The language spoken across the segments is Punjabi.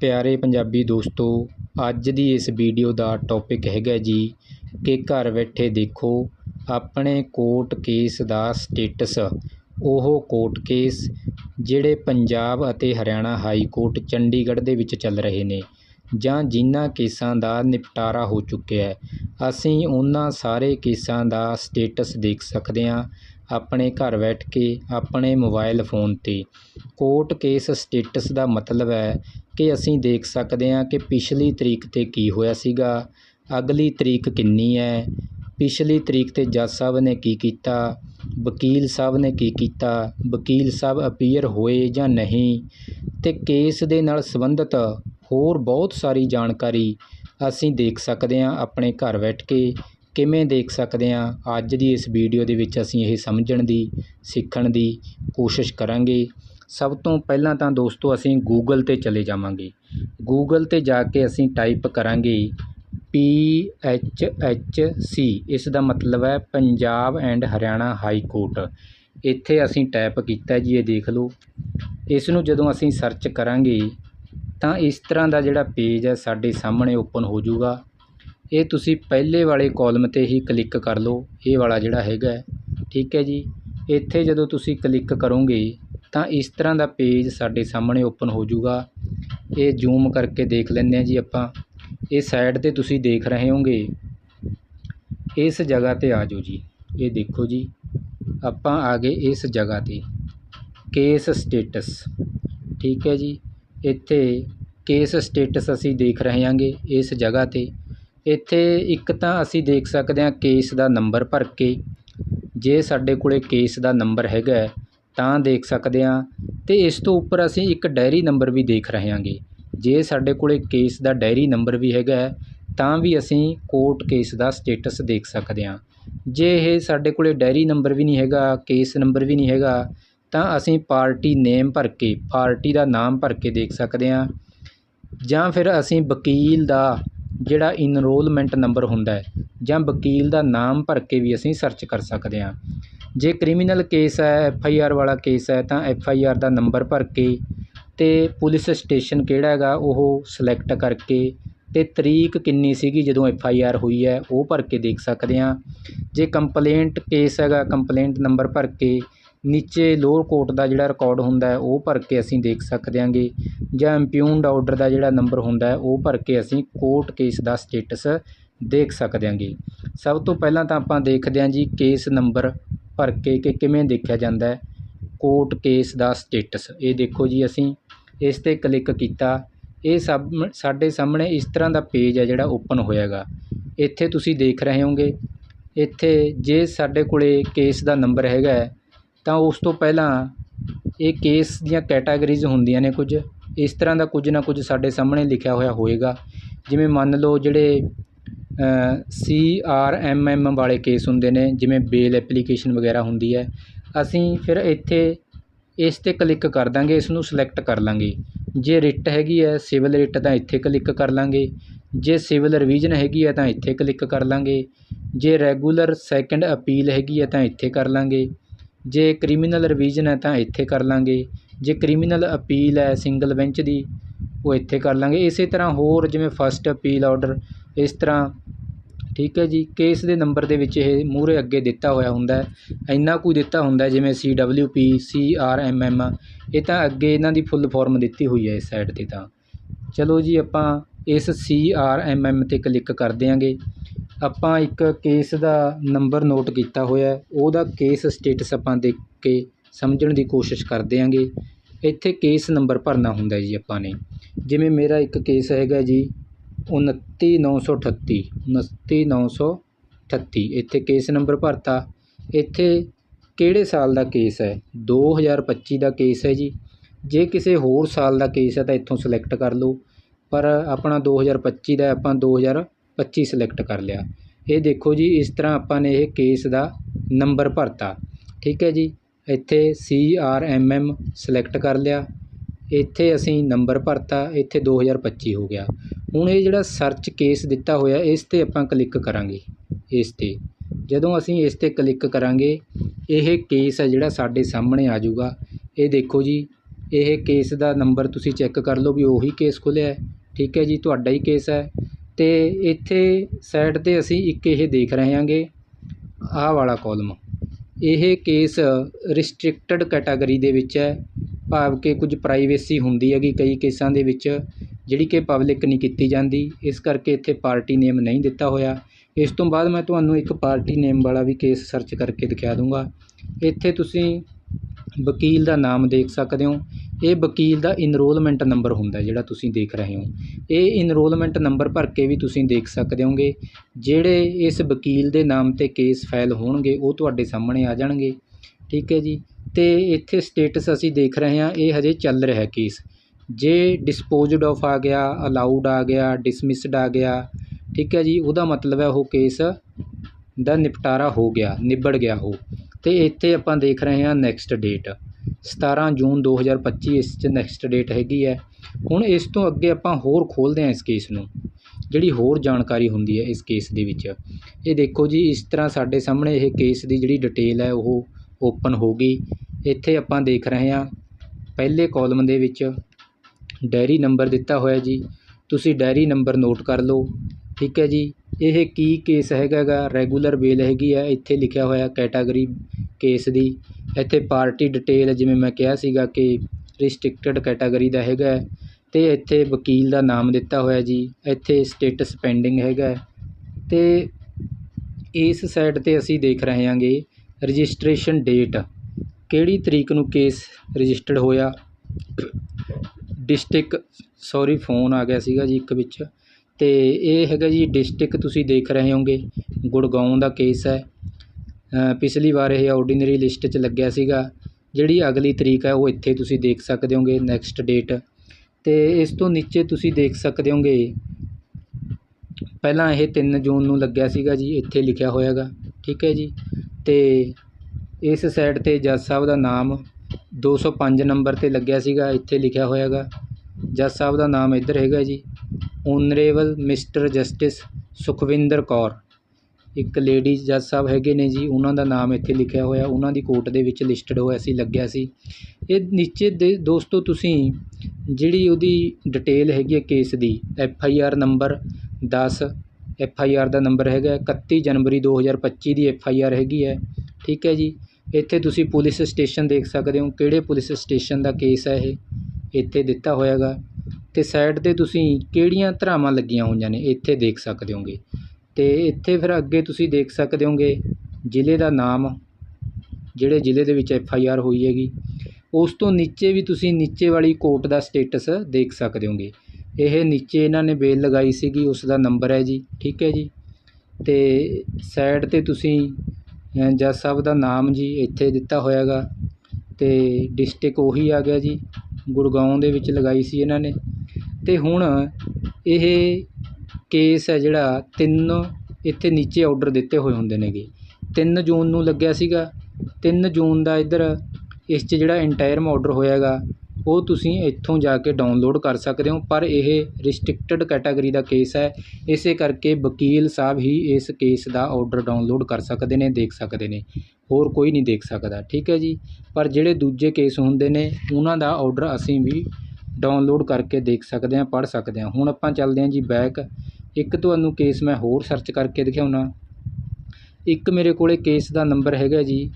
ਪਿਆਰੇ ਪੰਜਾਬੀ ਦੋਸਤੋ, ਅੱਜ ਦੀ ਇਸ ਵੀਡੀਓ ਦਾ ਟੌਪਿਕ ਹੈਗਾ ਜੀ ਕਿ ਘਰ ਬੈਠੇ ਦੇਖੋ, ਆਪਣੇ ਕੋਰਟ ਕੇਸ ਦਾ ਸਟੇਟਸ ਉਹ ਕੋਰਟ ਕੇਸ ਜਿਹੜੇ ਪੰਜਾਬ ਅਤੇ ਹਰਿਆਣਾ ਹਾਈ ਕੋਰਟ ਚੰਡੀਗੜ੍ਹ ਦੇ ਵਿੱਚ ਚੱਲ ਰਹੇ ਨੇ, ਜਾਂ ਜਿਨ੍ਹਾਂ ਕੇਸਾਂ ਦਾ ਨਿਪਟਾਰਾ ਹੋ ਚੁੱਕਿਆ ਹੈ। ਅਸੀਂ ਉਹਨਾਂ ਸਾਰੇ ਕੇਸਾਂ ਦਾ ਸਟੇਟਸ ਦੇਖ ਸਕਦੇ ਹਾਂ। ਆਪਣੇ ਘਰ ਬੈਠ ਕੇ ਆਪਣੇ ਮੋਬਾਇਲ ਫੋਨ 'ਤੇ। ਕੋਰਟ ਕੇਸ ਸਟੇਟਸ ਦਾ ਮਤਲਬ ਹੈ ਕਿ ਅਸੀਂ ਦੇਖ ਸਕਦੇ ਹਾਂ ਕਿ ਪਿਛਲੀ ਤਰੀਕ 'ਤੇ ਕੀ ਹੋਇਆ ਸੀਗਾ, ਅਗਲੀ ਤਰੀਕ ਕਿੰਨੀ ਹੈ, ਪਿਛਲੀ ਤਰੀਕ 'ਤੇ ਜੱਜ ਸਾਹਿਬ ਨੇ ਕੀ ਕੀਤਾ, ਵਕੀਲ ਸਾਹਿਬ ਨੇ ਕੀ ਕੀਤਾ, ਵਕੀਲ ਸਾਹਿਬ ਅਪੀਅਰ ਹੋਏ ਜਾਂ ਨਹੀਂ ਅਤੇ ਕੇਸ ਦੇ ਨਾਲ ਸੰਬੰਧਿਤ ਹੋਰ ਬਹੁਤ ਸਾਰੀ ਜਾਣਕਾਰੀ ਅਸੀਂ ਦੇਖ ਸਕਦੇ ਹਾਂ ਆਪਣੇ ਘਰ ਬੈਠ ਕੇ ਕਿਵੇਂ ਦੇਖ ਸਕਦੇ ਹਾਂ ਅੱਜ ਦੀ ਇਸ ਵੀਡੀਓ ਦੇ ਵਿੱਚ ਅਸੀਂ ਇਹ ਸਮਝਣ ਦੀ, ਸਿੱਖਣ ਦੀ ਕੋਸ਼ਿਸ਼ ਕਰਾਂਗੇ। ਸਭ ਤੋਂ ਪਹਿਲਾਂ ਤਾਂ ਦੋਸਤੋ ਅਸੀਂ ਗੂਗਲ 'ਤੇ ਚਲੇ ਜਾਵਾਂਗੇ। ਗੂਗਲ 'ਤੇ ਜਾ ਕੇ ਅਸੀਂ ਟਾਈਪ ਕਰਾਂਗੇ ਪੀ ਐਚ ਐਚ ਸੀ ਇਸ ਦਾ ਮਤਲਬ ਹੈ Punjab and Haryana high court ਇੱਥੇ ਅਸੀਂ ਟਾਈਪ ਕੀਤਾ ਜੀ, ਇਹ ਦੇਖ ਲਓ। ਇਸ ਨੂੰ ਜਦੋਂ ਅਸੀਂ ਸਰਚ ਕਰਾਂਗੇ ਤਾਂ ਇਸ ਤਰ੍ਹਾਂ ਦਾ ਜਿਹੜਾ ਪੇਜ ਹੈ ਸਾਡੇ ਸਾਹਮਣੇ ਓਪਨ ਹੋ ਜਾਊਗਾ। ਇਹ ਤੁਸੀਂ ਪਹਿਲੇ ਵਾਲੇ ਕਾਲਮ 'ਤੇ ਹੀ ਕਲਿੱਕ ਕਰ ਲਓ, ਇਹ ਵਾਲਾ ਜਿਹੜਾ ਹੈਗਾ ਠੀਕ ਹੈ ਜੀ? ਇੱਥੇ ਜਦੋਂ ਤੁਸੀਂ ਕਲਿੱਕ ਕਰੋਗੇ, ਤਾਂ ਇਸ ਤਰ੍ਹਾਂ ਦਾ ਪੇਜ ਸਾਡੇ ਸਾਹਮਣੇ ਓਪਨ ਹੋ ਜਾਊਗਾ। ਇਹ ਜ਼ੂਮ ਕਰਕੇ ਦੇਖ ਲੈਂਦੇ ਹਾਂ ਜੀ ਆਪਾਂ। ਇਹ ਸਾਈਡ 'ਤੇ ਤੁਸੀਂ ਦੇਖ ਰਹੇ ਹੋਗੇ। ਇਸ ਜਗ੍ਹਾ 'ਤੇ ਆ ਜਾਓ ਜੀ। ਇਹ ਦੇਖੋ ਜੀ। ਆਪਾਂ ਆ ਗਏ ਇਸ ਜਗ੍ਹਾ 'ਤੇ। ਕੇਸ ਸਟੇਟਸ ਠੀਕ ਹੈ ਜੀ? ਇੱਥੇ ਕੇਸ ਸਟੇਟਸ ਅਸੀਂ ਦੇਖ ਰਹੇ ਹਾਂਗੇ ਇਸ ਜਗ੍ਹਾ 'ਤੇ। ਇੱਥੇ ਇੱਕ ਤਾਂ ਅਸੀਂ ਦੇਖ ਸਕਦੇ ਹਾਂ ਕੇਸ ਦਾ ਨੰਬਰ ਭਰ ਕੇ। ਜੇ ਸਾਡੇ ਕੋਲ ਕੇਸ ਦਾ ਨੰਬਰ ਹੈਗਾ ਤਾਂ ਦੇਖ ਸਕਦੇ ਹਾਂ। ਅਤੇ ਇਸ ਤੋਂ ਉੱਪਰ ਅਸੀਂ ਇੱਕ ਡਾਇਰੀ ਨੰਬਰ ਵੀ ਦੇਖ ਰਹੇ ਹਾਂਗੇ। ਜੇ ਸਾਡੇ ਕੋਲ ਕੇਸ ਦਾ ਡਾਇਰੀ ਨੰਬਰ ਵੀ ਹੈਗਾ ਤਾਂ ਵੀ ਅਸੀਂ ਕੋਰਟ ਕੇਸ ਦਾ ਸਟੇਟਸ ਦੇਖ ਸਕਦੇ ਹਾਂ। ਜੇ ਇਹ ਸਾਡੇ ਕੋਲ ਡਾਇਰੀ ਨੰਬਰ ਵੀ ਨਹੀਂ ਹੈਗਾ, ਕੇਸ ਨੰਬਰ ਵੀ ਨਹੀਂ ਹੈਗਾ, ਤਾਂ ਅਸੀਂ ਪਾਰਟੀ ਨੇਮ ਭਰ ਕੇ, ਪਾਰਟੀ ਦਾ ਨਾਮ ਭਰ ਕੇ ਦੇਖ ਸਕਦੇ ਹਾਂ। ਜਾਂ ਫਿਰ ਅਸੀਂ ਵਕੀਲ ਦਾ ਜਿਹੜਾ ਇਨਰੋਲਮੈਂਟ ਨੰਬਰ ਹੁੰਦਾ ਜਾਂ ਵਕੀਲ ਦਾ ਨਾਮ ਭਰ ਕੇ ਵੀ ਅਸੀਂ ਸਰਚ ਕਰ ਸਕਦੇ ਹਾਂ। ਜੇ ਕ੍ਰਿਮੀਨਲ ਕੇਸ ਹੈ ਐਫ ਆਈ ਆਰ ਵਾਲਾ ਕੇਸ ਹੈ, ਤਾਂ ਐਫ ਆਈ ਆਰ ਦਾ ਨੰਬਰ ਭਰ ਕੇ ਅਤੇ ਪੁਲਿਸ ਸਟੇਸ਼ਨ ਕਿਹੜਾ ਹੈਗਾ, ਉਹ ਸਲੈਕਟ ਕਰਕੇ ਅਤੇ ਤਰੀਕ ਕਿੰਨੀ ਸੀਗੀ ਜਦੋਂ ਐਫ ਆਈ ਆਰ ਹੋਈ ਹੈ, ਉਹ ਭਰ ਕੇ ਦੇਖ ਸਕਦੇ ਹਾਂ। ਜੇ ਕੰਪਲੇਂਟ ਕੇਸ ਹੈਗਾ ਕੰਪਲੇਂਟ ਨੰਬਰ ਭਰ ਕੇ ਨੀਚੇ ਲੋਅਰ ਕੋਰਟ ਦਾ ਜਿਹੜਾ ਰਿਕਾਰਡ ਹੁੰਦਾ ਉਹ ਭਰ ਕੇ ਅਸੀਂ ਦੇਖ ਸਕਦੇ ਹਾਂਗੇ। ਜਾਂ ਇੰਪਿਊਨਡ ਆਰਡਰ ਦਾ ਜਿਹੜਾ ਨੰਬਰ ਹੁੰਦਾ ਉਹ ਭਰ ਕੇ ਅਸੀਂ ਕੋਰਟ ਕੇਸ ਦਾ ਸਟੇਟਸ ਦੇਖ ਸਕਦੇ ਹਾਂਗੇ। ਸਭ ਤੋਂ ਪਹਿਲਾਂ ਤਾਂ ਆਪਾਂ ਦੇਖਦੇ ਹਾਂ ਜੀ ਕੇਸ ਨੰਬਰ ਭਰ ਕੇ ਕਿ ਕਿਵੇਂ ਦੇਖਿਆ ਜਾਂਦਾ ਹੈ ਕੋਰਟ ਕੇਸ ਦਾ ਸਟੇਟਸ ਇਹ ਦੇਖੋ ਜੀ ਅਸੀਂ, ਇਸ 'ਤੇ ਕਲਿੱਕ ਕੀਤਾ। ਇਹ ਸਭ ਸਾਡੇ ਸਾਹਮਣੇ ਇਸ ਤਰ੍ਹਾਂ ਦਾ ਪੇਜ ਹੈ ਜਿਹੜਾ ਓਪਨ ਹੋਇਆਗਾ। ਇੱਥੇ ਤੁਸੀਂ ਦੇਖ ਰਹੇ ਹੋਗੇ, ਇੱਥੇ ਜੇ ਸਾਡੇ ਕੋਲੇ ਕੇਸ ਦਾ ਨੰਬਰ ਹੈਗਾ ਤਾਂ ਉਸ ਤੋਂ ਪਹਿਲਾਂ ਇਹ ਕੇਸ ਦੀਆਂ ਕੈਟਾਗਰੀਜ਼ ਹੁੰਦੀਆਂ ਨੇ ਕੁਝ। ਇਸ ਤਰ੍ਹਾਂ ਦਾ ਕੁਝ ਨਾ ਕੁਝ ਸਾਡੇ ਸਾਹਮਣੇ ਲਿਖਿਆ ਹੋਇਆ ਹੋਏਗਾ। ਜਿਵੇਂ ਮੰਨ ਲਓ ਜਿਹੜੇ ਸੀ ਆਰ ਐਮ ਐਮ ਵਾਲੇ ਕੇਸ ਹੁੰਦੇ ਨੇ, ਜਿਵੇਂ ਬੇਲ ਐਪਲੀਕੇਸ਼ਨ ਵਗੈਰਾ ਹੁੰਦੀ ਹੈ। ਅਸੀਂ ਫਿਰ ਇੱਥੇ ਇਸ 'ਤੇ ਕਲਿੱਕ ਕਰ ਦਾਂਗੇ, ਇਸ ਨੂੰ ਸਿਲੈਕਟ ਕਰ ਲਾਂਗੇ। ਜੇ ਰਿਟ ਹੈਗੀ ਹੈ ਸਿਵਲ ਰਿਟ ਤਾਂ ਇੱਥੇ ਕਲਿੱਕ ਕਰ ਲਾਂਗੇ। ਜੇ ਸਿਵਲ ਰਿਵੀਜ਼ਨ ਹੈਗੀ ਹੈ ਤਾਂ ਇੱਥੇ ਕਲਿੱਕ ਕਰ ਲਾਂਗੇ। ਜੇ ਰੈਗੂਲਰ ਸੈਕੰਡ ਅਪੀਲ ਹੈਗੀ ਹੈ ਤਾਂ ਇੱਥੇ ਕਰ ਲਾਂਗੇ। ਜੇ ਕ੍ਰਿਮੀਨਲ ਰਿਵੀਜ਼ਨ ਹੈ ਤਾਂ ਇੱਥੇ ਕਰ ਲਾਂਗੇ। ਜੇ ਕ੍ਰਿਮੀਨਲ ਅਪੀਲ ਹੈ ਸਿੰਗਲ ਬੈਂਚ ਦੀ, ਉਹ ਇੱਥੇ ਕਰ ਲਵਾਂਗੇ ਇਸੇ ਤਰ੍ਹਾਂ ਹੋਰ ਜਿਵੇਂ ਫਸਟ ਅਪੀਲ ਔਡਰ ਇਸ ਤਰ੍ਹਾਂ, ਠੀਕ ਹੈ ਜੀ। ਕੇਸ ਦੇ ਨੰਬਰ ਦੇ ਵਿੱਚ ਇਹ ਮੂਹਰੇ ਅੱਗੇ ਦਿੱਤਾ ਹੋਇਆ ਹੁੰਦਾ ਇੰਨਾ ਕੁ ਦਿੱਤਾ ਹੁੰਦਾ ਜਿਵੇਂ C W P C R M M ਇਹ ਤਾਂ ਅੱਗੇ ਇਹਨਾਂ ਦੀ ਫੁੱਲ ਫੋਰਮ ਦਿੱਤੀ ਹੋਈ ਹੈ ਇਸ ਸਾਈਡ 'ਤੇ ਤਾਂ। ਚਲੋ ਜੀ ਆਪਾਂ ਇਸ ਸੀ ਆਰ ਐਮ ਐਮ 'ਤੇ ਕਲਿੱਕ ਕਰ ਦਿਆਂਗੇ। ਆਪਾਂ ਇੱਕ ਕੇਸ ਦਾ ਨੰਬਰ ਨੋਟ ਕੀਤਾ ਹੋਇਆ ਉਹਦਾ ਕੇਸ ਸਟੇਟਸ ਆਪਾਂ ਦੇਖ ਕੇ ਸਮਝਣ ਦੀ ਕੋਸ਼ਿਸ਼ ਕਰਦੇ ਆਂਗੇ ਇੱਥੇ ਕੇਸ ਨੰਬਰ ਭਰਨਾ ਹੁੰਦਾ ਜੀ ਆਪਾਂ ਨੇ। ਜਿਵੇਂ ਮੇਰਾ ਇੱਕ ਕੇਸ ਹੈਗਾ ਜੀ ਉਨੱਤੀ ਨੌ ਸੌ ਅਠੱਤੀ ਉਨੱਤੀ ਨੌ ਸੌ ਅਠੱਤੀ। ਇੱਥੇ ਕੇਸ ਨੰਬਰ ਭਰਤਾ। ਇੱਥੇ ਕਿਹੜੇ ਸਾਲ ਦਾ ਕੇਸ ਹੈ? 2025 ਦਾ ਕੇਸ ਹੈ ਜੀ। ਜੇ ਕਿਸੇ ਹੋਰ ਸਾਲ ਦਾ ਕੇਸ ਹੈ ਤਾਂ ਇੱਥੋਂ ਸਿਲੈਕਟ ਕਰ ਲਓ। ਪਰ ਆਪਣਾ 2025 ਦਾ ਆਪਾਂ 2025 ਸਿਲੈਕਟ ਕਰ ਲਿਆ। ਇਹ ਦੇਖੋ ਜੀ, ਇਸ ਤਰ੍ਹਾਂ ਆਪਾਂ ਨੇ ਇਹ ਕੇਸ ਦਾ ਨੰਬਰ ਭਰਤਾ। ਠੀਕ ਹੈ ਜੀ? ਇੱਥੇ C R M M select ਕਰ ਲਿਆ। ਇੱਥੇ ਅਸੀਂ ਨੰਬਰ ਭਰਤਾ। ਇੱਥੇ 2025 ਹੋ ਗਿਆ। ਹੁਣ ਇਹ ਜਿਹੜਾ ਸਰਚ ਕੇਸ ਦਿੱਤਾ ਹੋਇਆ, ਇਸ 'ਤੇ ਆਪਾਂ ਕਲਿੱਕ ਕਰਾਂਗੇ। ਇਸ 'ਤੇ। ਜਦੋਂ ਅਸੀਂ ਇਸ 'ਤੇ ਕਲਿੱਕ ਕਰਾਂਗੇ, ਇਹ ਕੇਸ ਹੈ ਜਿਹੜਾ ਸਾਡੇ ਸਾਹਮਣੇ ਆ ਜਾਊਗਾ। ਇਹ ਦੇਖੋ ਜੀ, ਇਹ ਕੇਸ ਦਾ ਨੰਬਰ ਤੁਸੀਂ ਚੈੱਕ ਕਰ ਲਓ ਵੀ ਉਹੀ ਕੇਸ ਖੁੱਲ੍ਹਿਆ ਠੀਕ ਹੈ ਜੀ? ਤੁਹਾਡਾ ਹੀ ਕੇਸ ਹੈ। ਅਤੇ ਇੱਥੇ ਸਾਈਡ 'ਤੇ ਅਸੀਂ ਇੱਕ ਇਹ ਦੇਖ ਰਹੇ ਹਾਂਗੇ, ਆਹ ਵਾਲਾ ਕੋਲਮ ਇਹ ਕੇਸ ਰਿਸਟ੍ਰਿਕਟਡ ਕੈਟਾਗਰੀ ਦੇ ਵਿੱਚ ਹੈ। ਭਾਵ ਕਿ ਕੁਝ ਪ੍ਰਾਈਵੇਸੀ ਹੁੰਦੀ ਹੈਗੀ ਕਈ ਕੇਸਾਂ ਦੇ ਵਿੱਚ, ਜਿਹੜੀ ਕਿ ਪਬਲਿਕ ਨਹੀਂ ਕੀਤੀ ਜਾਂਦੀ। ਇਸ ਕਰਕੇ ਇੱਥੇ ਪਾਰਟੀ ਨੇਮ ਨਹੀਂ ਦਿੱਤਾ ਹੋਇਆ। ਇਸ ਤੋਂ ਬਾਅਦ ਮੈਂ ਤੁਹਾਨੂੰ ਇੱਕ ਪਾਰਟੀ ਨੇਮ ਵਾਲਾ ਵੀ ਕੇਸ ਸਰਚ ਕਰਕੇ ਦਿਖਾ ਦੂੰਗਾ। ਇੱਥੇ ਤੁਸੀਂ ਵਕੀਲ ਦਾ ਨਾਮ ਦੇਖ ਸਕਦੇ ਹੋ। ਇਹ ਵਕੀਲ ਦਾ ਇਨਰੋਲਮੈਂਟ ਨੰਬਰ ਹੁੰਦਾ ਜਿਹੜਾ ਤੁਸੀਂ ਦੇਖ ਰਹੇ ਹੋ। ਇਹ ਇਨਰੋਲਮੈਂਟ ਨੰਬਰ ਭਰ ਕੇ ਵੀ ਤੁਸੀਂ ਦੇਖ ਸਕਦੇ ਹੋਗੇ। ਜਿਹੜੇ ਇਸ ਵਕੀਲ ਦੇ ਨਾਮ 'ਤੇ ਕੇਸ ਫਾਈਲ ਹੋਣਗੇ, ਉਹ ਤੁਹਾਡੇ ਸਾਹਮਣੇ ਆ ਜਾਣਗੇ। ਠੀਕ ਹੈ ਜੀ? ਅਤੇ ਇੱਥੇ ਸਟੇਟਸ ਅਸੀਂ ਦੇਖ ਰਹੇ ਹਾਂ, ਇਹ ਹਜੇ ਚੱਲ ਰਿਹਾ ਕੇਸ ਜੇ ਡਿਸਪੋਜ਼ਡ ਆਫ ਆ ਗਿਆ ਅਲਾਊਡ ਆ ਗਿਆ ਡਿਸਮਿਸਡ ਆ ਗਿਆ, ਠੀਕ ਹੈ ਜੀ? ਉਹਦਾ ਮਤਲਬ ਹੈ ਉਹ ਕੇਸ ਦਾ ਨਿਪਟਾਰਾ ਹੋ ਗਿਆ, ਨਿਬੜ ਗਿਆ ਉਹ। ਅਤੇ ਇੱਥੇ ਆਪਾਂ ਦੇਖ ਰਹੇ ਹਾਂ ਨੈਕਸਟ ਡੇਟ 17 ਜੂਨ 2025 ਇਸ 'ਚ ਨੈਕਸਟ ਡੇਟ ਹੈਗੀ ਹੈ। ਹੁਣ ਇਸ ਤੋਂ ਅੱਗੇ ਆਪਾਂ ਹੋਰ ਖੋਲ੍ਹਦੇ ਹਾਂ ਇਸ ਕੇਸ ਨੂੰ, ਜਿਹੜੀ ਹੋਰ ਜਾਣਕਾਰੀ ਹੁੰਦੀ ਹੈ ਇਸ ਕੇਸ ਦੇ ਵਿੱਚ। ਇਹ ਦੇਖੋ ਜੀ, ਇਸ ਤਰ੍ਹਾਂ ਸਾਡੇ ਸਾਹਮਣੇ ਇਹ ਕੇਸ ਦੀ ਜਿਹੜੀ ਡਿਟੇਲ ਹੈ, ਉਹ ਓਪਨ ਹੋ ਗਈ। ਇੱਥੇ ਆਪਾਂ ਦੇਖ ਰਹੇ ਹਾਂ, ਪਹਿਲੇ ਕਾਲਮ ਦੇ ਵਿੱਚ ਡਾਇਰੀ ਨੰਬਰ ਦਿੱਤਾ ਹੋਇਆ ਜੀ। ਤੁਸੀਂ ਡਾਇਰੀ ਨੰਬਰ ਨੋਟ ਕਰ ਲਓ। ਠੀਕ ਹੈ ਜੀ। ਇਹ ਕੀ ਕੇਸ ਹੈਗਾ ਗਾ ਰੈਗੂਲਰ ਬੇਲ ਹੈਗੀ ਹੈ ਇੱਥੇ ਲਿਖਿਆ ਹੋਇਆ ਕੈਟਾਗਰੀ ਕੇਸ ਦੀ। ਇੱਥੇ ਪਾਰਟੀ ਡਿਟੇਲ ਜਿਵੇਂ ਮੈਂ ਕਿਹਾ ਸੀਗਾ ਕਿ ਰਿਸਟ੍ਰਿਕਟਡ ਕੈਟਾਗਰੀ ਦਾ ਹੈਗਾ। ਅਤੇ ਇੱਥੇ ਵਕੀਲ ਦਾ ਨਾਮ ਦਿੱਤਾ ਹੋਇਆ ਜੀ। ਇੱਥੇ ਸਟੇਟਸ ਪੈਂਡਿੰਗ ਹੈਗਾ। ਅਤੇ ਇਸ ਸਾਈਡ 'ਤੇ ਅਸੀਂ ਦੇਖ ਰਹੇ ਹਾਂਗੇ ਰਜਿਸਟ੍ਰੇਸ਼ਨ ਡੇਟ ਕਿਹੜੀ ਤਰੀਕ ਨੂੰ ਕੇਸ ਰਜਿਸਟਰਡ ਹੋਇਆ? ਡਿਸਟ੍ਰਿਕ ਸੌਰੀ ਫੋਨ ਆ ਗਿਆ ਸੀਗਾ ਜੀ ਇੱਕ ਵਿੱਚ। ਅਤੇ ਇਹ ਹੈਗਾ ਜੀ ਡਿਸਟ੍ਰਿਕਟ ਤੁਸੀਂ ਦੇਖ ਰਹੇ ਹੋਗੇ, ਗੁੜਗਾਉਂ ਦਾ ਕੇਸ ਹੈ। ਪਿਛਲੀ ਵਾਰ ਇਹ ਆਰਡੀਨਰੀ ਲਿਸਟ 'ਚ ਲੱਗਿਆ ਸੀਗਾ, ਜਿਹੜੀ ਅਗਲੀ ਤਰੀਕ ਹੈ ਉਹ ਇੱਥੇ ਤੁਸੀਂ ਦੇਖ ਸਕਦੇ ਹੋਗੇ ਨੈਕਸਟ ਡੇਟ ਅਤੇ ਇਸ ਤੋਂ ਨੀਚੇ ਤੁਸੀਂ ਦੇਖ ਸਕਦੇ ਹੋਗੇ, ਪਹਿਲਾਂ ਇਹ 3 ਜੂਨ ਨੂੰ ਲੱਗਿਆ ਸੀਗਾ ਜੀ, ਇੱਥੇ ਲਿਖਿਆ ਹੋਇਆ ਗਾ ਠੀਕ ਹੈ ਜੀ। ਅਤੇ ਇਸ ਸਾਈਡ 'ਤੇ ਜੱਜ ਸਾਹਿਬ ਦਾ ਨਾਮ 205 ਨੰਬਰ 'ਤੇ ਲੱਗਿਆ ਸੀਗਾ, ਇੱਥੇ ਲਿਖਿਆ ਹੋਇਆ ਗਾ ਜੱਜ ਸਾਹਿਬ ਦਾ ਨਾਮ ਇੱਧਰ ਹੈਗਾ ਜੀ। Honourable mister justice Sukhwinder Kaur ਇੱਕ ਲੇਡੀ ਜੱਜ ਸਾਹਿਬ ਹੈਗੇ ਨੇ ਜੀ, ਉਹਨਾਂ ਦਾ ਨਾਮ ਇੱਥੇ ਲਿਖਿਆ ਹੋਇਆ, ਉਹਨਾਂ ਦੀ ਕੋਰਟ ਦੇ ਵਿੱਚ ਲਿਸਟਡ ਹੋਇਆ ਸੀ, ਲੱਗਿਆ ਸੀ। ਇਹ ਨੀਚੇ ਦੇ ਦੋਸਤੋ ਤੁਸੀਂ, ਜਿਹੜੀ ਉਹਦੀ ਡਿਟੇਲ ਹੈਗੀ ਹੈ case the F I R number 10 F I R the number ਹੈਗਾ 31 ਜਨਵਰੀ 2025 ਦੀ ਐਫ ਆਈ ਆਰ ਹੈਗੀ ਹੈ, ਠੀਕ ਹੈ ਜੀ। ਇੱਥੇ ਤੁਸੀਂ ਪੁਲਿਸ ਸਟੇਸ਼ਨ ਦੇਖ ਸਕਦੇ ਹੋ, ਕਿਹੜੇ ਪੁਲਿਸ ਸਟੇਸ਼ਨ ਦਾ ਕੇਸ ਹੈ ਇਹ, ਇੱਥੇ ਦਿੱਤਾ ਹੋਇਆਗਾ। ਅਤੇ ਸਾਈਡ 'ਤੇ ਤੁਸੀਂ ਕਿਹੜੀਆਂ ਧਰਾਵਾਂ ਲੱਗੀਆਂ ਹੋਈਆਂ ਨੇ, ਇੱਥੇ ਦੇਖ ਸਕਦੇ ਹੋਗੇ। ਅਤੇ ਇੱਥੇ ਫਿਰ ਅੱਗੇ ਤੁਸੀਂ ਦੇਖ ਸਕਦੇ ਹੋਗੇ, ਜ਼ਿਲ੍ਹੇ ਦਾ ਨਾਮ, ਜਿਹੜੇ ਜ਼ਿਲ੍ਹੇ ਦੇ ਵਿੱਚ ਐਫ ਆਈ ਆਰ ਹੋਈ ਹੈਗੀ। ਉਸ ਤੋਂ ਨੀਚੇ ਵੀ ਤੁਸੀਂ ਨੀਚੇ ਵਾਲੀ ਕੋਰਟ ਦਾ ਸਟੇਟਸ ਦੇਖ ਸਕਦੇ ਹੋਗੇ। ਇਹ ਨੀਚੇ ਇਹਨਾਂ ਨੇ ਬੇਲ ਲਗਾਈ ਸੀਗੀ, ਉਸ ਦਾ ਨੰਬਰ ਹੈ ਜੀ, ਠੀਕ ਹੈ ਜੀ। ਅਤੇ ਸਾਈਡ 'ਤੇ ਤੁਸੀਂ ਜੱਜ ਸਾਹਿਬ ਦਾ ਨਾਮ ਜੀ ਇੱਥੇ ਦਿੱਤਾ ਹੋਇਆ ਹੋਇਆਗਾ ਅਤੇ ਡਿਸਟ੍ਰਿਕਟ ਉਹੀ ਆ ਗਿਆ ਜੀ ਗੁੜਗਾਉਂ ਦੇ ਵਿੱਚ ਲਗਾਈ ਸੀ ਇਹਨਾਂ ਨੇ। ਅਤੇ ਹੁਣ ਇਹ ਕੇਸ ਹੈ ਜਿਹੜਾ ਤਿੰਨ ਇੱਥੇ ਨੀਚੇ ਔਡਰ ਦਿੱਤੇ ਹੋਏ ਹੁੰਦੇ ਨੇਗੇ। ਤਿੰਨ ਜੂਨ ਨੂੰ ਲੱਗਿਆ ਸੀਗਾ। ਤਿੰਨ ਜੂਨ ਦਾ ਇੱਧਰ ਇਸ 'ਚ ਜਿਹੜਾ ਇੰਟਾਇਰਮ ਔਡਰ ਹੋਇਆ ਗਾ ਉਹ ਤੁਸੀਂ ਇੱਥੋਂ ਜਾ ਕੇ ਡਾਊਨਲੋਡ ਕਰ ਸਕਦੇ ਹੋ। ਪਰ ਇਹ ਰਿਸਟ੍ਰਿਕਟਡ ਕੈਟਾਗਰੀ ਦਾ ਕੇਸ ਹੈ। ਇਸੇ ਕਰਕੇ ਵਕੀਲ ਸਾਹਿਬ ਹੀ ਇਸ ਕੇਸ ਦਾ ਔਡਰ ਡਾਊਨਲੋਡ ਕਰ ਸਕਦੇ ਨੇ, ਦੇਖ ਸਕਦੇ ਨੇ। ਹੋਰ ਕੋਈ ਨਹੀਂ ਦੇਖ ਸਕਦਾ। ਠੀਕ ਹੈ ਜੀ? ਪਰ ਜਿਹੜੇ ਦੂਜੇ ਕੇਸ ਹੁੰਦੇ ਨੇ, ਉਹਨਾਂ ਦਾ ਔਡਰ ਅਸੀਂ ਵੀ ਡਾਊਨਲੋਡ ਕਰਕੇ ਦੇਖ ਸਕਦੇ ਹਾਂ, ਪੜ੍ਹ ਸਕਦੇ ਹਾਂ। ਹੁਣ ਆਪਾਂ ਚੱਲਦੇ ਹਾਂ ਜੀ ਬੈਕ ਇੱਕ ਤੁਹਾਨੂੰ ਕੇਸ ਮੈਂ ਹੋਰ ਸਰਚ ਕਰਕੇ ਦਿਖਾਉਣਾ। ਇੱਕ ਮੇਰੇ ਕੋਲੇ ਕੇਸ ਦਾ ਨੰਬਰ ਹੈਗਾ ਜੀ।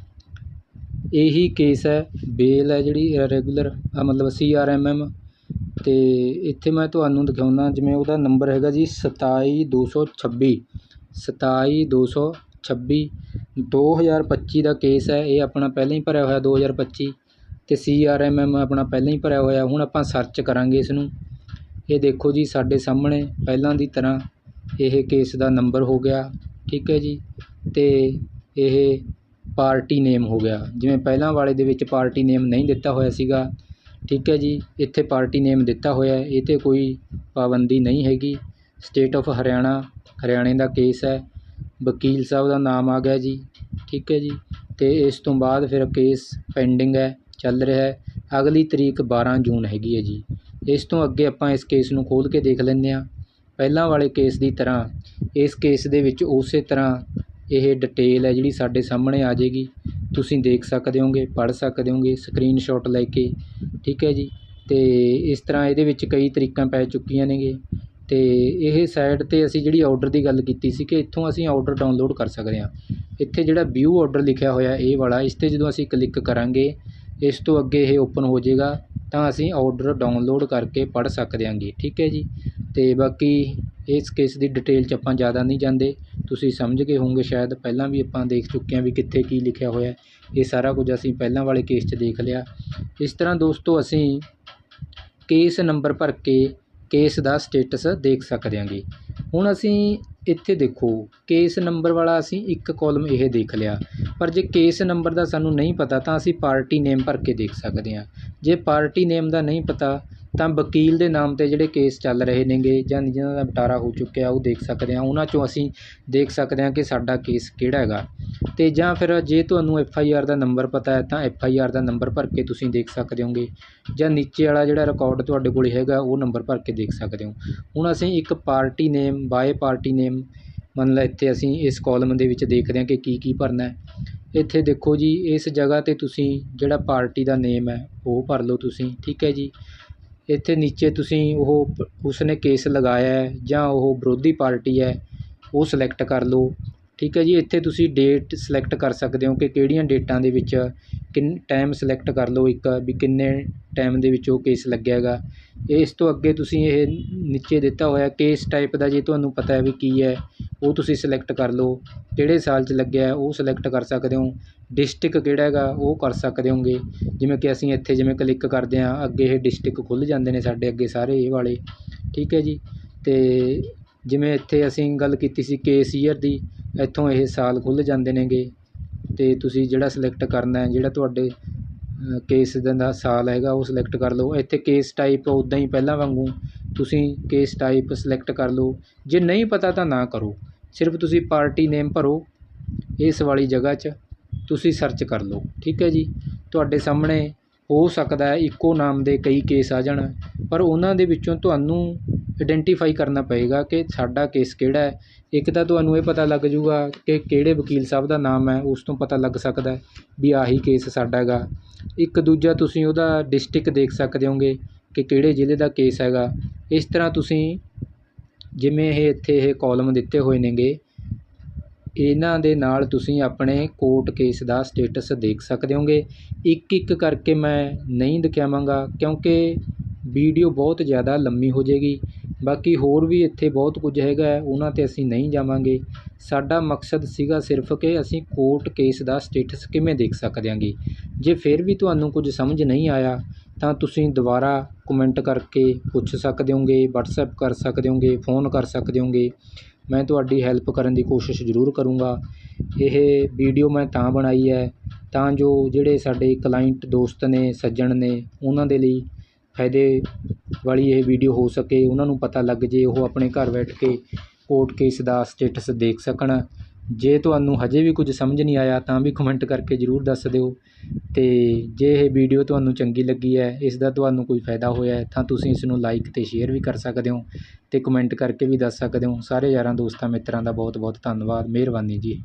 ਇਹੀ ਕੇਸ ਹੈ, ਬੇਲ ਹੈ ਜਿਹੜੀ ਰੈਗੂਲਰ ਮਤਲਬ ਸੀ ਆਰ ਐਮ ਐਮ ਅਤੇ ਇੱਥੇ ਮੈਂ ਤੁਹਾਨੂੰ ਦਿਖਾਉਂਦਾ ਜਿਵੇਂ ਉਹਦਾ ਨੰਬਰ ਹੈਗਾ ਜੀ ਸਤਾਈ ਦੋ ਸੌ ਛੱਬੀ। ਸਤਾਈ ਦੋ ਸੌ ਛੱਬੀ। ਦੋ ਹਜ਼ਾਰ ਪੱਚੀ ਦਾ ਕੇਸ ਹੈ, ਇਹ ਆਪਣਾ ਪਹਿਲਾਂ ਹੀ ਭਰਿਆ ਹੋਇਆ, ਦੋ ਹਜ਼ਾਰ ਪੱਚੀ। ਅਤੇ ਸੀ ਆਰ ਐਮ ਐਮ ਆਪਣਾ ਪਹਿਲਾਂ ਹੀ ਭਰਿਆ ਹੋਇਆ, ਹੁਣ ਆਪਾਂ ਸਰਚ ਕਰਾਂਗੇ ਇਸ ਨੂੰ ਇਹ ਦੇਖੋ ਜੀ ਸਾਡੇ ਸਾਹਮਣੇ, ਪਹਿਲਾਂ ਦੀ ਤਰ੍ਹਾਂ ਇਹ ਕੇਸ ਦਾ ਨੰਬਰ ਹੋ ਗਿਆ, ਠੀਕ ਹੈ ਜੀ? ਅਤੇ ਇਹ ਪਾਰਟੀ ਨੇਮ ਹੋ ਗਿਆ। ਜਿਵੇਂ ਪਹਿਲਾਂ ਵਾਲੇ ਦੇ ਵਿੱਚ ਪਾਰਟੀ ਨੇਮ ਨਹੀਂ ਦਿੱਤਾ ਹੋਇਆ ਸੀਗਾ, ਠੀਕ ਹੈ ਜੀ? ਇੱਥੇ ਪਾਰਟੀ ਨੇਮ ਦਿੱਤਾ ਹੋਇਆ ਇਹ 'ਤੇ ਕੋਈ ਪਾਬੰਦੀ ਨਹੀਂ ਹੈਗੀ। ਸਟੇਟ ਆਫ ਹਰਿਆਣਾ ਹਰਿਆਣੇ ਦਾ ਕੇਸ ਹੈ। ਵਕੀਲ ਸਾਹਿਬ ਦਾ ਨਾਮ ਆ ਗਿਆ ਜੀ, ਠੀਕ ਹੈ ਜੀ? ਅਤੇ ਇਸ ਤੋਂ ਬਾਅਦ ਫਿਰ ਕੇਸ ਪੈਂਡਿੰਗ ਹੈ। ਚੱਲ ਰਿਹਾ ਹੈ। ਅਗਲੀ ਤਰੀਕ 12 ਜੂਨ ਹੈਗੀ ਹੈ ਜੀ। ਇਸ ਤੋਂ ਅੱਗੇ ਆਪਾਂ ਇਸ ਕੇਸ ਨੂੰ ਖੋਲ੍ਹ ਕੇ ਦੇਖ ਲੈਂਦੇ ਹਾਂ। ਪਹਿਲਾਂ ਵਾਲੇ ਕੇਸ ਦੀ ਤਰ੍ਹਾਂ, ਇਸ ਕੇਸ ਦੇ ਵਿੱਚ ਉਸੇ ਤਰ੍ਹਾਂ ਇਹ ਡਿਟੇਲ ਹੈ ਜਿਹੜੀ ਸਾਡੇ ਸਾਹਮਣੇ ਆ ਜਾਏਗੀ। ਤੁਸੀਂ ਦੇਖ ਸਕਦੇ ਹੋਗੇ, ਪੜ੍ਹ ਸਕਦੇ ਹੋਗੇ ਸਕਰੀਨਸ਼ਾਟ ਲੈ ਕੇ, ਠੀਕ ਹੈ ਜੀ। ਅਤੇ ਇਸ ਤਰ੍ਹਾਂ ਇਹਦੇ ਵਿੱਚ ਕਈ ਤਰੀਕਾਂ ਪੈ ਚੁੱਕੀਆਂ ਨੇਗੇ। ਅਤੇ ਇਹ ਸਾਈਟ 'ਤੇ ਅਸੀਂ ਜਿਹੜੀ ਆਰਡਰ ਦੀ ਗੱਲ ਕੀਤੀ ਸੀ ਕਿ ਇੱਥੋਂ ਅਸੀਂ ਆਰਡਰ ਡਾਊਨਲੋਡ ਕਰ ਸਕਦੇ ਹਾਂ। ਇੱਥੇ ਜਿਹੜਾ ਵਿਊ ਆਰਡਰ ਲਿਖਿਆ ਹੋਇਆ ਇਹ ਵਾਲਾ, ਇਸ 'ਤੇ ਜਦੋਂ ਅਸੀਂ ਕਲਿੱਕ ਕਰਾਂਗੇ ਇਸ ਤੋਂ ਅੱਗੇ ਇਹ ਓਪਨ ਹੋ ਜਾਵੇਗਾ ਤਾਂ ਅਸੀਂ ਔਡਰ ਡਾਊਨਲੋਡ ਕਰਕੇ ਪੜ੍ਹ ਸਕਦੇ ਹਾਂਗੇ, ਠੀਕ ਹੈ ਜੀ? ਅਤੇ ਬਾਕੀ ਇਸ ਕੇਸ ਦੀ ਡਿਟੇਲ 'ਚ ਆਪਾਂ ਜ਼ਿਆਦਾ ਨਹੀਂ ਜਾਂਦੇ। ਤੁਸੀਂ ਸਮਝ ਗਏ ਹੋਵੋਗੇ ਸ਼ਾਇਦ, ਪਹਿਲਾਂ ਵੀ ਆਪਾਂ ਦੇਖ ਚੁੱਕੇ ਹਾਂ ਵੀ ਕਿੱਥੇ ਕੀ ਲਿਖਿਆ ਹੋਇਆ ਇਹ ਸਾਰਾ ਕੁਝ ਅਸੀਂ ਪਹਿਲਾਂ ਵਾਲੇ ਕੇਸ 'ਚ ਦੇਖ ਲਿਆ। ਇਸ ਤਰ੍ਹਾਂ ਦੋਸਤੋ, ਅਸੀਂ ਕੇਸ ਨੰਬਰ ਭਰ ਕੇ ਕੇਸ ਦਾ ਸਟੇਟਸ ਦੇਖ ਸਕਦੇ ਹਾਂਗੇ। ਹੁਣ ਅਸੀਂ ਇੱਥੇ ਦੇਖੋ, ਕੇਸ ਨੰਬਰ ਵਾਲਾ ਅਸੀਂ ਇੱਕ ਕਾਲਮ ਇਹ ਦੇਖ ਲਿਆ। ਪਰ ਜੇ ਕੇਸ ਨੰਬਰ ਦਾ ਸਾਨੂੰ ਨਹੀਂ ਪਤਾ, ਤਾਂ ਅਸੀਂ ਪਾਰਟੀ ਨੇਮ ਭਰ ਕੇ ਦੇਖ ਸਕਦੇ ਹਾਂ। ਜੇ ਪਾਰਟੀ ਨੇਮ ਦਾ ਨਹੀਂ ਪਤਾ ਤਾਂ ਵਕੀਲ ਦੇ ਨਾਮ 'ਤੇ ਜਿਹੜੇ ਕੇਸ ਚੱਲ ਰਹੇ ਨੇਗੇ, ਜਾਂ ਜਿਹਨਾਂ ਦਾ ਨਿਪਟਾਰਾ ਹੋ ਚੁੱਕਿਆ, ਉਹ ਦੇਖ ਸਕਦੇ ਹਾਂ। ਉਹਨਾਂ 'ਚੋਂ ਅਸੀਂ ਦੇਖ ਸਕਦੇ ਹਾਂ ਕਿ ਸਾਡਾ ਕੇਸ ਕਿਹੜਾ ਹੈਗਾ। ਅਤੇ ਜਾਂ ਫਿਰ ਜੇ ਤੁਹਾਨੂੰ ਐਫ ਆਈ ਆਰ ਦਾ ਨੰਬਰ ਪਤਾ ਹੈ, ਤਾਂ ਐੱਫ ਆਈ ਆਰ ਦਾ ਨੰਬਰ ਭਰ ਕੇ ਤੁਸੀਂ ਦੇਖ ਸਕਦੇ ਹੋਗੇ। ਜਾਂ ਨੀਚੇ ਵਾਲਾ ਜਿਹੜਾ ਰਿਕਾਰਡ ਤੁਹਾਡੇ ਕੋਲ ਹੈਗਾ, ਉਹ ਨੰਬਰ ਭਰ ਕੇ ਦੇਖ ਸਕਦੇ ਹੋ। ਹੁਣ ਅਸੀਂ ਇੱਕ party name, by party name, ਮੰਨ ਲਾ ਇੱਥੇ ਅਸੀਂ ਇਸ ਕਾਲਮ ਦੇ ਵਿੱਚ ਦੇਖਦੇ ਹਾਂ ਕਿ ਕੀ ਕੀ ਭਰਨਾ ਹੈ। ਇੱਥੇ ਦੇਖੋ ਜੀ, ਇਸ ਜਗ੍ਹਾ 'ਤੇ ਤੁਸੀਂ ਜਿਹੜਾ ਪਾਰਟੀ ਦਾ ਨੇਮ ਹੈ, ਉਹ ਭਰ ਲਓ ਤੁਸੀਂ, ਠੀਕ ਹੈ ਜੀ। ਇੱਥੇ ਨੀਚੇ ਤੁਸੀਂ ਉਹ ਉਸਨੇ ਕੇਸ ਲਗਾਇਆ ਜਾਂ ਉਹ ਵਿਰੋਧੀ ਪਾਰਟੀ ਹੈ, ਉਹ ਸਿਲੈਕਟ ਕਰ ਲਓ। ਠੀਕ ਹੈ ਜੀ, ਇੱਥੇ ਤੁਸੀਂ ਡੇਟ ਸਿਲੈਕਟ ਕਰ ਸਕਦੇ ਹੋ ਕਿ ਕਿਹੜੀਆਂ ਡੇਟਾਂ ਦੇ ਵਿੱਚ ਕਿੰਨ ਟਾਈਮ ਸਿਲੈਕਟ ਕਰ ਲਓ ਇੱਕ, ਵੀ ਕਿੰਨੇ ਟਾਈਮ ਦੇ ਵਿੱਚ ਉਹ ਕੇਸ ਲੱਗਿਆ ਹੈਗਾ। ਇਸ ਤੋਂ ਅੱਗੇ ਤੁਸੀਂ ਇਹ ਨੀਚੇ ਦਿੱਤਾ ਹੋਇਆ ਕੇਸ ਟਾਈਪ ਦਾ ਜੇ ਤੁਹਾਨੂੰ ਪਤਾ ਹੈ ਵੀ ਕੀ ਹੈ, ਉਹ ਤੁਸੀਂ ਸਿਲੈਕਟ ਕਰ ਲਓ। ਕਿਹੜੇ ਸਾਲ 'ਚ ਲੱਗਿਆ ਉਹ ਸਿਲੈਕਟ ਕਰ ਸਕਦੇ ਹੋ। ਡਿਸਟ੍ਰਿਕਟ ਕਿਹੜਾ ਹੈਗਾ, ਉਹ ਕਰ ਸਕਦੇ ਹੋਗੇ। ਜਿਵੇਂ ਕਿ ਅਸੀਂ ਇੱਥੇ ਜਿਵੇਂ ਕਲਿੱਕ ਕਰਦੇ ਹਾਂ, ਅੱਗੇ ਇਹ ਡਿਸਟ੍ਰਿਕਟ ਖੁੱਲ੍ਹ ਜਾਂਦੇ ਨੇ ਸਾਡੇ ਅੱਗੇ ਸਾਰੇ ਇਹ ਵਾਲੇ। ਠੀਕ ਹੈ ਜੀ? ਅਤੇ ਜਿਵੇਂ ਇੱਥੇ ਅਸੀਂ ਗੱਲ ਕੀਤੀ ਸੀ ਕੇਸ ਈਅਰ ਦੀ, ਇੱਥੋਂ ਇਹ ਸਾਲ ਖੁੱਲ੍ਹ ਜਾਂਦੇ ਨੇਗੇ। ਅਤੇ ਤੁਸੀਂ ਜਿਹੜਾ ਸਿਲੈਕਟ ਕਰਨਾ ਜਿਹੜਾ ਤੁਹਾਡੇ ਕੇਸ ਦਾ ਸਾਲ ਹੈਗਾ, ਉਹ ਸਿਲੈਕਟ ਕਰ ਲਓ। ਇੱਥੇ ਕੇਸ ਟਾਈਪ ਉੱਦਾਂ ਹੀ ਪਹਿਲਾਂ ਵਾਂਗੂ ਤੁਸੀਂ ਕੇਸ ਟਾਈਪ ਸਿਲੈਕਟ ਕਰ ਲਓ। ਜੇ ਨਹੀਂ ਪਤਾ ਤਾਂ ਨਾ ਕਰੋ। ਸਿਰਫ ਤੁਸੀਂ ਪਾਰਟੀ ਨੇਮ ਭਰੋ ਇਸ ਵਾਲੀ ਜਗ੍ਹਾ 'ਚ। ਤੁਸੀਂ ਸਰਚ ਕਰ ਲਓ, ਠੀਕ ਹੈ ਜੀ। ਤੁਹਾਡੇ ਸਾਹਮਣੇ ਹੋ ਸਕਦਾ ਇੱਕੋ ਨਾਮ ਦੇ ਕਈ ਕੇਸ ਆ ਜਾਣ, ਪਰ ਉਹਨਾਂ ਦੇ ਵਿੱਚੋਂ ਤੁਹਾਨੂੰ ਆਇਡੈਂਟੀਫਾਈ ਕਰਨਾ ਪਏਗਾ ਕਿ ਸਾਡਾ ਕੇਸ ਕਿਹੜਾ ਹੈ। ਇੱਕ ਤਾਂ ਤੁਹਾਨੂੰ ਇਹ ਪਤਾ ਲੱਗ ਜੂਗਾ ਕਿ ਕਿਹੜੇ ਵਕੀਲ ਸਾਹਿਬ ਦਾ ਨਾਮ ਹੈ, ਉਸ ਤੋਂ ਪਤਾ ਲੱਗ ਸਕਦਾ ਵੀ ਆਹੀ ਕੇਸ ਸਾਡਾ ਹੈਗਾ। ਇੱਕ ਦੂਜਾ ਤੁਸੀਂ ਉਹਦਾ ਡਿਸਟ੍ਰਿਕਟ ਦੇਖ ਸਕਦੇ ਹੋਗੇ ਕਿ ਕਿਹੜੇ ਜ਼ਿਲ੍ਹੇ ਦਾ ਕੇਸ ਹੈਗਾ। ਇਸ ਤਰ੍ਹਾਂ ਤੁਸੀਂ ਜਿਵੇਂ ਇਹ ਇੱਥੇ ਇਹ ਕੋਲਮ ਦਿੱਤੇ ਹੋਏ ਨੇਗੇ ਇਹਨਾਂ ਦੇ ਨਾਲ ਤੁਸੀਂ ਆਪਣੇ ਕੋਰਟ ਕੇਸ ਦਾ ਸਟੇਟਸ ਦੇਖ ਸਕਦੇ ਹੋਗੇ। ਇੱਕ ਇੱਕ ਕਰਕੇ ਮੈਂ ਨਹੀਂ ਦਿਖਾਵਾਂਗਾ ਕਿਉਂਕਿ ਵੀਡੀਓ ਬਹੁਤ ਜ਼ਿਆਦਾ ਲੰਮੀ ਹੋ ਜਾਏਗੀ। ਬਾਕੀ ਹੋਰ ਵੀ ਇੱਥੇ ਬਹੁਤ ਕੁਝ ਹੈਗਾ, ਉਹਨਾਂ 'ਤੇ ਅਸੀਂ ਨਹੀਂ ਜਾਵਾਂਗੇ। ਸਾਡਾ ਮਕਸਦ ਸੀਗਾ ਸਿਰਫ ਕਿ ਅਸੀਂ ਕੋਰਟ ਕੇਸ ਦਾ ਸਟੇਟਸ ਕਿਵੇਂ ਦੇਖ ਸਕਦੇ ਹਾਂਗੇ। ਜੇ ਫਿਰ ਵੀ ਤੁਹਾਨੂੰ ਕੁਝ ਸਮਝ ਨਹੀਂ ਆਇਆ, ਤਾਂ ਤੁਸੀਂ ਦੁਬਾਰਾ ਕਮੈਂਟ ਕਰਕੇ ਪੁੱਛ ਸਕਦੇ ਹੋਗੇ ਵਟਸਐਪ ਕਰ ਸਕਦੇ ਹੋਗੇ, ਫੋਨ ਕਰ ਸਕਦੇ ਹੋਗੇ। ਮੈਂ ਤੁਹਾਡੀ ਹੈਲਪ ਕਰਨ ਦੀ ਕੋਸ਼ਿਸ਼ ਜ਼ਰੂਰ ਕਰੂੰਗਾ। ਇਹ ਵੀਡੀਓ ਮੈਂ ਤਾਂ ਬਣਾਈ ਹੈ, ਤਾਂ ਜੋ ਜਿਹੜੇ ਸਾਡੇ ਕਲਾਇੰਟ ਦੋਸਤ ਨੇ, ਸੱਜਣ ਨੇ, ਉਹਨਾਂ ਦੇ ਲਈ ਫਾਇਦੇ ਵਾਲੀ ਇਹ ਵੀਡੀਓ ਹੋ ਸਕੇ, ਉਹਨਾਂ ਨੂੰ ਪਤਾ ਲੱਗ ਜੇ ਉਹ ਆਪਣੇ ਘਰ ਬੈਠ ਕੇ ਕੋਰਟ ਕੇਸ ਦਾ ਸਟੇਟਸ ਦੇਖ ਸਕਣ। ਜੇ ਤੁਹਾਨੂੰ ਹਜੇ ਵੀ ਕੁਝ ਸਮਝ ਨਹੀਂ ਆਇਆ ਤਾਂ ਵੀ ਕਮੈਂਟ ਕਰਕੇ ਜ਼ਰੂਰ ਦੱਸ ਦਿਓ। ਅਤੇ ਜੇ ਇਹ ਵੀਡੀਓ ਤੁਹਾਨੂੰ ਚੰਗੀ ਲੱਗੀ ਹੈ, ਇਸ ਦਾ ਤੁਹਾਨੂੰ ਕੋਈ ਫਾਇਦਾ ਹੋਇਆ ਹੈ ਤਾਂ ਤੁਸੀਂ ਇਸ ਨੂੰ ਲਾਈਕ ਅਤੇ ਸ਼ੇਅਰ ਵੀ ਕਰ ਸਕਦੇ ਹੋ ਅਤੇ ਕਮੈਂਟ ਕਰਕੇ ਵੀ ਦੱਸ ਸਕਦੇ ਹੋ। ਸਾਰੇ ਯਾਰਾਂ, ਦੋਸਤਾਂ, ਮਿੱਤਰਾਂ ਦਾ ਬਹੁਤ ਬਹੁਤ ਧੰਨਵਾਦ। ਮਿਹਰਬਾਨੀ ਜੀ।